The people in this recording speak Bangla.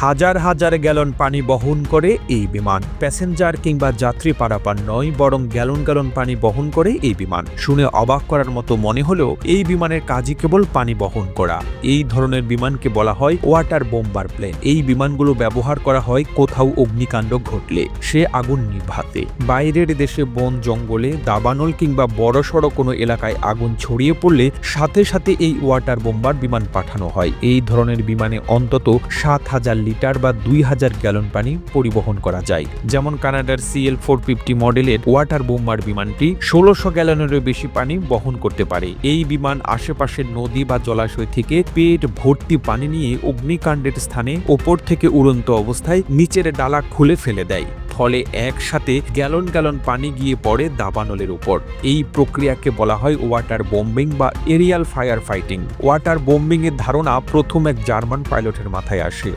হাজার হাজার গ্যালন পানি বহন করে এই বিমান। প্যাসেঞ্জার কিংবা যাত্রী পারাপার নয়, বরং গ্যালন গ্যালন পানি বহন করে এই বিমান। শুনে অবাক করার মতো মনে হলেও এই বিমানের কাজই কেবল পানি বহন করা। এই ধরনের বিমানকে বলা হয় ওয়াটার বোম্বার প্লেন। এই বিমানগুলো ব্যবহার করা হয় কোথাও অগ্নিকাণ্ড ঘটলে। সে আগুন নিভাতে। বাইরের দেশে বন জঙ্গলে, দাবানল কিংবা বড়সড় কোনো এলাকায় আগুন ছড়িয়ে পড়লে সাথে সাথে এই ওয়াটার বোম্বার বিমান পাঠানো হয়। এই ধরনের বিমানে অন্তত সাত হাজার লিটার বা দুই হাজার গ্যালন পানি পরিবহন করা যায়। যেমন কানাডার সিএল ফোর ফিফটি মডেলের ওয়াটার বোম্বার বিমানটি ষোলোশো গ্যালনেরও বেশি পানি বহন করতে পারে। এই বিমান আশেপাশের নদী বা জলাশয় থেকে পেট ভর্তি পানি নিয়ে অগ্নিকাণ্ডের স্থানে ওপর থেকে উড়ন্ত অবস্থায় নিচের ডালা খুলে ফেলে দেয়, ফলে একসাথে গ্যালন গ্যালন পানি গিয়ে পড়ে দাবানলের উপর। এই প্রক্রিয়াকে বলা হয় ওয়াটার বোম্বিং বা aerial fire fighting. Water bombing এর ধারণা প্রথম এক জার্মান পাইলটের মাথায় আসে।